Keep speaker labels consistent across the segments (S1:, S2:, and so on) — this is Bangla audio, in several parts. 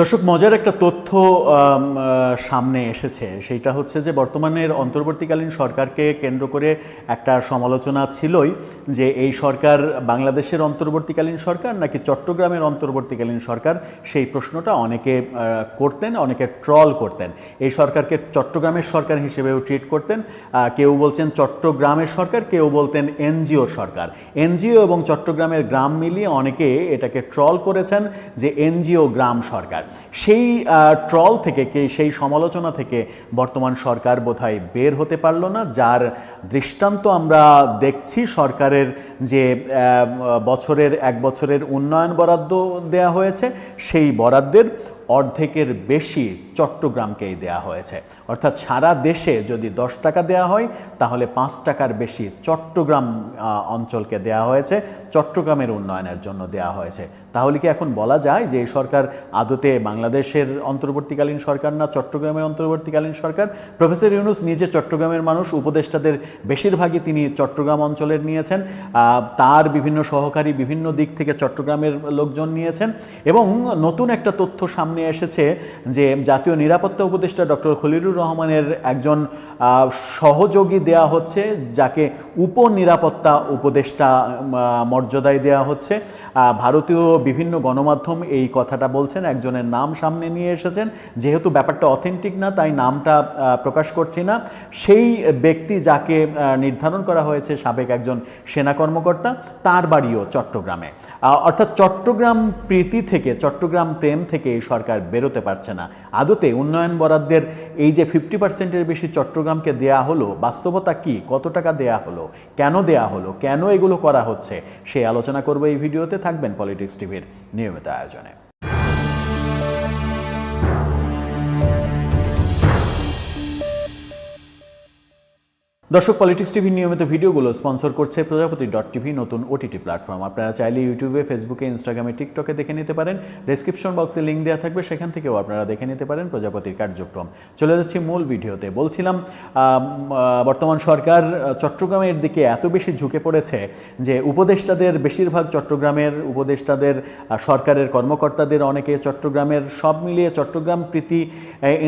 S1: দর্শক, মজার একটা তথ্য সামনে এসেছে। সেইটা হচ্ছে যে, বর্তমানের অন্তর্বর্তীকালীন সরকারকে কেন্দ্র করে একটা সমালোচনা ছিলই যে, এই সরকার বাংলাদেশের অন্তর্বর্তীকালীন সরকার নাকি চট্টগ্রামের অন্তর্বর্তীকালীন সরকার? সেই প্রশ্নটা অনেকে করতেন, অনেকে ট্রল করতেন। এই সরকারকে চট্টগ্রামের সরকার হিসেবেও ট্রিট করতেন। কেউ বলছেন চট্টগ্রামের সরকার, কেউ বলতেন এনজিও সরকার। এনজিও এবং চট্টগ্রামের গ্রাম মিলিয়ে অনেকে এটাকে ট্রল করেছেন যে, এনজিও গ্রাম সরকার। সেই ট্রল থেকে কে, সেই সমালোচনা থেকে বর্তমান সরকার বোধহয় বের হতে পারল না, যার দৃষ্টান্ত আমরা দেখছি সরকারের যে বছরের, এক বছরের উন্নয়ন বরাদ্দ দেয়া হয়েছে, সেই বরাদ্দের অর্ধেকের বেশি চট্টগ্রামকেই দেয়া হয়েছে। অর্থাৎ সারা দেশে যদি দশ টাকা দেয়া হয়, তাহলে পাঁচ টাকার বেশি চট্টগ্রাম অঞ্চলকে দেয়া হয়েছে। চট্টগ্রামের উন্নয়নের জন্য দেয়া হয়েছে। তাহলে কি এখন বলা যায় যে এই সরকার আদতে বাংলাদেশের অন্তর্বর্তীকালীন সরকার না, চট্টগ্রামের অন্তর্বর্তীকালীন সরকার? প্রফেসর ইউনুস নিজে চট্টগ্রামের মানুষ, উপদেষ্টাদের বেশিরভাগই তিনি চট্টগ্রাম অঞ্চলের নিয়েছেন। তার বিভিন্ন সহকারী বিভিন্ন দিক থেকে চট্টগ্রামের লোকজন নিয়েছেন। এবং নতুন একটা তথ্য সামনে এসেছে যে জাতীয় নিরাপত্তা উপদেষ্টা ডক্টর খলিলুর রহমানের একজন সহযোগী দেয়া হচ্ছে, যাকে উপনিরাপত্তা উপদেষ্টা মর্যাদায় দেয়া হচ্ছে। ভারতীয় বিভিন্ন গণমাধ্যম এই কথাটা বলছেন, একজনের নাম সামনে নিয়ে এসেছেন। যেহেতু ব্যাপারটা অথেন্টিক না, তাই নামটা প্রকাশ করছি না। সেই ব্যক্তি যাকে নির্ধারণ করা হয়েছে সাবেক একজন সেনা কর্মকর্তা, তার বাড়িও চট্টগ্রামে। অর্থাৎ চট্টগ্রাম প্রীতি থেকে, চট্টগ্রাম প্রেম থেকে এই সরকার বেরোতে পারছে না। আদতে উন্নয়ন বরাদ্দের এই যে ফিফটি পার্সেন্টের বেশি চট্টগ্রামকে দেয়া হলো, বাস্তবতা কি? কত টাকা দেয়া হলো? কেন দেয়া হলো? কেন এগুলো করা হচ্ছে? সে আলোচনা করব এই ভিডিওতে। থাকবেন পলিটিক্স টিভির নিয়মিত আয়োজনে। দর্শক পলিটিক্স টিভি নিয়মিত ভিডিওগুলো স্পন্সর করছে প্রজাপতি ডট টিভি, নতুন ওটিটি প্ল্যাটফর্ম আপনারা চাইলে ইউটিউবে ফেসবুকে ইনস্টাগ্রামে টিকটকে দেখে নিতে পারেন। ডেসক্রিপশন বক্সে লিঙ্ক দেওয়া থাকবে, সেখান থেকেও আপনারা দেখে নিতে পারেন প্রজাপতির কার্যক্রম। চলে যাচ্ছি মূল ভিডিওতে। বলছিলাম বর্তমান সরকার চট্টগ্রামের দিকে এত বেশি ঝুঁকে পড়েছে যে উপদেষ্টাদের, বেশিরভাগ চট্টগ্রামের উপদেষ্টাদের সরকারের কর্মকর্তাদের, অনেকে চট্টগ্রামের সব মিলিয়ে চট্টগ্রাম প্রীতি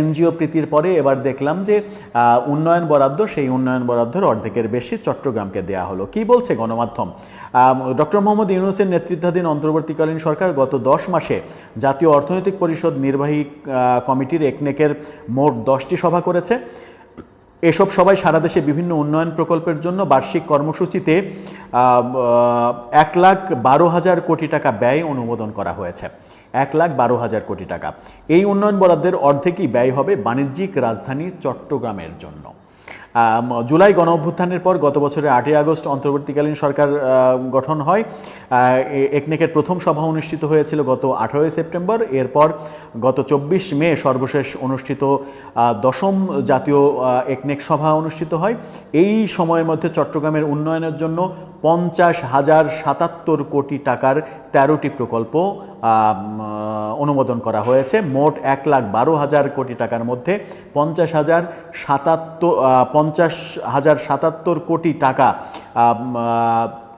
S1: এনজিও প্রীতির পরে এবার দেখলাম যে উন্নয়ন বরাদ্দ, সেই উন্নয়ন বরাদ্দর অর্ধেকের বেশি চট্টগ্রামকে দেয়া হলো। কি বলছে গণমাধ্যম? ডক্টর মোহাম্মদ ইউনুসের নেতৃত্বাধীন অন্তর্বর্তীকালীন সরকার গত দশ মাসে জাতীয় অর্থনৈতিক পরিষদ নির্বাহী কমিটির একনেকের মোট দশটি সভা করেছে। এসব সবাই সারা দেশে বিভিন্ন উন্নয়ন প্রকল্পের জন্য বার্ষিক কর্মসূচিতে এক লাখ বারো হাজার কোটি টাকা ব্যয় অনুমোদন করা হয়েছে। এক লাখ বারো হাজার কোটি টাকা। এই উন্নয়ন বরাদ্দের অর্ধেকই ব্যয় হবে বাণিজ্যিক রাজধানী চট্টগ্রামের জন্য। জুলাই গণ অভ্যুত্থানের পর গত বছরের আটই আগস্ট অন্তর্বর্তীকালীন সরকার গঠন হয়। একনেকের প্রথম সভা অনুষ্ঠিত হয়েছিল গত আঠারোই সেপ্টেম্বর। এরপর গত চব্বিশ মে সর্বশেষ অনুষ্ঠিত দশম জাতীয় একনেক সভা অনুষ্ঠিত হয়। এই সময়ের মধ্যে চট্টগ্রামের উন্নয়নের জন্য পঞ্চাশ হাজার সাতাত্তর কোটি টাকার তেরোটি প্রকল্প অনুমোদন করা হয়েছে। মোট এক লাখ বারো হাজার কোটি টাকার মধ্যে পঞ্চাশ হাজার সাতাত্তর পঞ্চাশ হাজার সাতাত্তর কোটি টাকা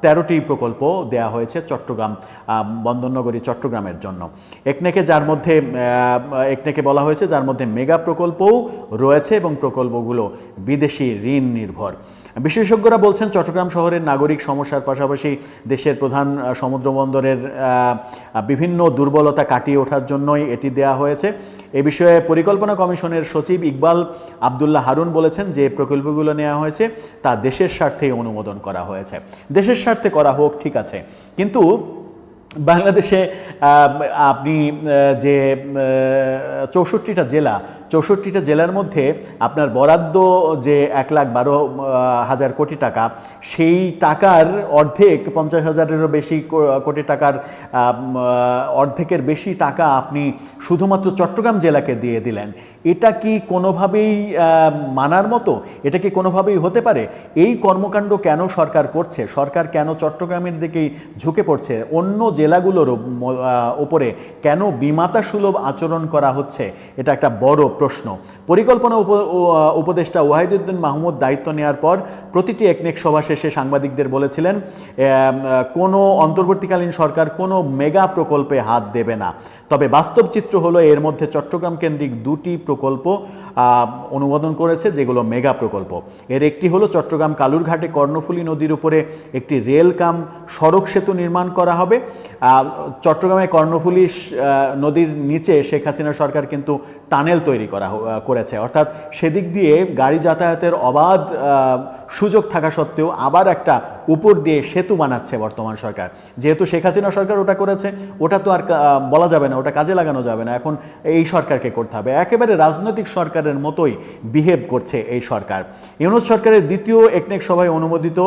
S1: তেরোটি প্রকল্প দেয়া হয়েছে চট্টগ্রাম বন্দরনগরী চট্টগ্রামের জন্য। একনেকে যার মধ্যে একনেকে বলা হয়েছে যার মধ্যে মেগা প্রকল্পও রয়েছে এবং প্রকল্পগুলো বিদেশি ঋণ নির্ভর। বিশেষজ্ঞরা বলছেন চট্টগ্রাম শহরের নাগরিক সমস্যার পাশাপাশি দেশের প্রধান আহ, সমুদ্র বন্দরের বিভিন্ন দুর্বলতা কাটিয়ে ওঠার জন্যই এটি দেয়া হয়েছে। এ বিষয়ে পরিকল্পনা কমিশনের সচিব ইকবাল আবদুল্লাহ হারুন বলেছেন যে প্রকল্পগুলো নেওয়া হয়েছে, তা দেশের স্বার্থেই অনুমোদন করা হয়েছে। দেশের স্বার্থে করা হোক, ঠিক আছে। কিন্তু বাংলাদেশে আপনি যে চৌষট্টিটা জেলা, চৌষট্টিটা জেলার মধ্যে আপনার বরাদ্দ যে এক লাখ বারো হাজার কোটি টাকা, সেই টাকার অর্ধেক, পঞ্চাশ হাজারেরও বেশি কোটি টাকার অর্ধেকের বেশি টাকা আপনি শুধুমাত্র চট্টগ্রাম জেলাকে দিয়ে দিলেন। এটা কি কোনোভাবেই মানার মতো? এটা কি কোনোভাবেই হতে পারে? এই কর্মকাণ্ড কেন সরকার করছে? সরকার কেন চট্টগ্রামের দিকেই ঝুঁকে পড়ছে? অন্য জেলাগুলোর ওপরে কেন বিমাতা সুলভ আচরণ করা হচ্ছে, এটা একটা বড় প্রশ্ন। পরিকল্পনা উপ- উপদেষ্টা ওয়াহিদুদ্দিন মাহমুদ দায়িত্ব নেওয়ার পর প্রতিটি একনেক সভা শেষে সাংবাদিকদের বলেছিলেন কোনো অন্তর্বর্তীকালীন সরকার কোনো মেগা প্রকল্পে হাত দেবে না। তবে বাস্তব চিত্র হলো এর মধ্যে চট্টগ্রাম কেন্দ্রিক দুটি প্রকল্প অনুমোদন করেছে, যেগুলো মেগা প্রকল্প। এর একটি হলো চট্টগ্রাম কালুরঘাটে কর্ণফুলী নদীর উপরে একটি রেল কাম সড়ক সেতু নির্মাণ করা হবে। চট্টগ্রামে কর্ণফুলী নদীর নিচে শেখ হাসিনা সরকার কিন্তু টানেল তৈরি করা করেছে। অর্থাৎ সেদিক দিয়ে গাড়ি যাতায়াতের অবাধ সুযোগ থাকা সত্ত্বেও আবার একটা উপর দিয়ে সেতু বানাচ্ছে বর্তমান সরকার। যেহেতু শেখ হাসিনা সরকার ওটা করেছে, ওটা তো আর বলা যাবে না, ওটা কাজে লাগানো যাবে না। এখন এই সরকারকে করতে হবে। একেবারে রাজনৈতিক সরকারের মতোই বিহেভ করছে এই সরকার। ইউনুস সরকারের দ্বিতীয় একনেক সভায় অনুমোদিত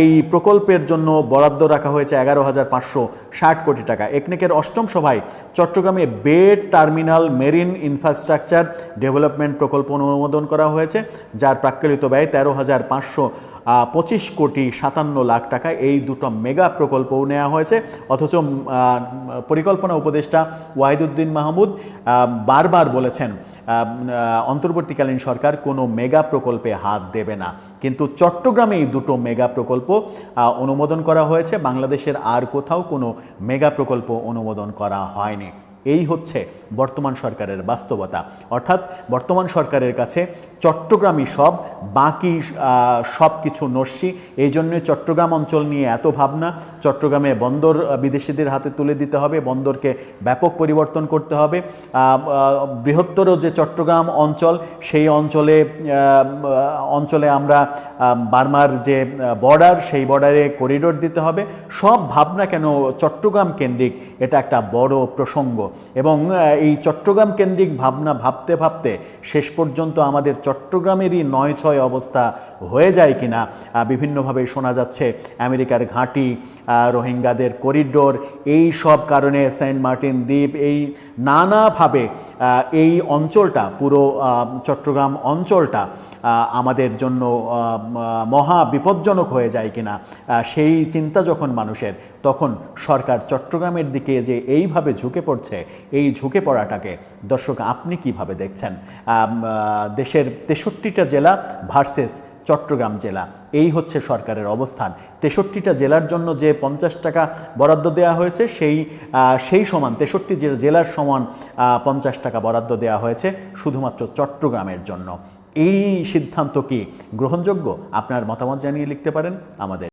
S1: এই প্রকল্পের জন্য বরাদ্দ রাখা হয়েছে এগারো হাজার পাঁচশো ষাট কোটি টাকা। একনেকের অষ্টম সভায় চট্টগ্রামে bay terminal marine infrastructure development প্রকল্প অনুমোদন করা হয়েছে, যার প্রাক্কলিত ব্যয় তেরো হাজার পাঁচশো পঁচিশ কোটি সাতান্ন লাখ টাকা এই দুটো মেগা প্রকল্পও নেওয়া হয়েছে। অথচ পরিকল্পনা উপদেষ্টা ওয়াহিদুদ্দিন মাহমুদ বারবার বলেছেন অন্তর্বর্তীকালীন সরকার কোনো মেগা প্রকল্পে হাত দেবে না। কিন্তু চট্টগ্রামে এই দুটো মেগা প্রকল্প অনুমোদন করা হয়েছে। বাংলাদেশের আর কোথাও কোনো মেগা প্রকল্প অনুমোদন করা হয়নি। এই হচ্ছে বর্তমান সরকারের বাস্তবতা। অর্থাৎ বর্তমান সরকারের কাছে চট্টগ্রামই সব, বাকি সব কিছু নস্যি। এই জন্য চট্টগ্রাম অঞ্চল নিয়ে এত ভাবনা, চট্টগ্রামে বন্দর বিদেশিদের হাতে তুলে দিতে হবে, বন্দরকে ব্যাপক পরিবর্তন করতে হবে। বৃহত্তর যে চট্টগ্রাম অঞ্চল, সেই অঞ্চলে অঞ্চলে আমরা বার্মার যে বর্ডার সেই বর্ডারে করিডোর দিতে হবে। সব ভাবনা কেন চট্টগ্রাম কেন্দ্রিক? এটা একটা বড় প্রসঙ্গ। এবং এই চট্টগ্রাম কেন্দ্রিক ভাবনা ভাবতে ভাবতে শেষ পর্যন্ত আমাদের চট্টগ্রামেরই নয় ছয় অবস্থা হয়ে যায় কিনা বিভিন্নভাবে শোনা যাচ্ছে। আমেরিকার ঘাঁটি রোহিঙ্গাদের করিডোর এই সব কারণে সেন্ট মার্টিন দ্বীপ, এই নানাভাবে এই অঞ্চলটা, পুরো চট্টগ্রাম অঞ্চলটা আমাদের জন্য মহা বিপজ্জনক হয়ে যায় কিনা সেই চিন্তা যখন মানুষের, তখন সরকার চট্টগ্রামের দিকে যে এইভাবে ঝুঁকে পড়ছে, এই ঝুঁকে পড়াটাকে, দর্শক আপনি কীভাবে দেখছেন? দেশের তেষট্টিটা জেলা ভার্সেস চট্টগ্রাম জেলা। এই হচ্ছে সরকারের অবস্থান। তেষট্টিটা জেলার জন্য যে পঞ্চাশ টাকা বরাদ্দ দেওয়া হয়েছে, সেই সেই সমান তেষট্টি জেলার সমান পঞ্চাশ টাকা বরাদ্দ দেওয়া হয়েছে শুধুমাত্র চট্টগ্রামের জন্য। এই সিদ্ধান্ত কি গ্রহণযোগ্য? আপনার মতামত জানিয়ে লিখতে পারেন আমাদের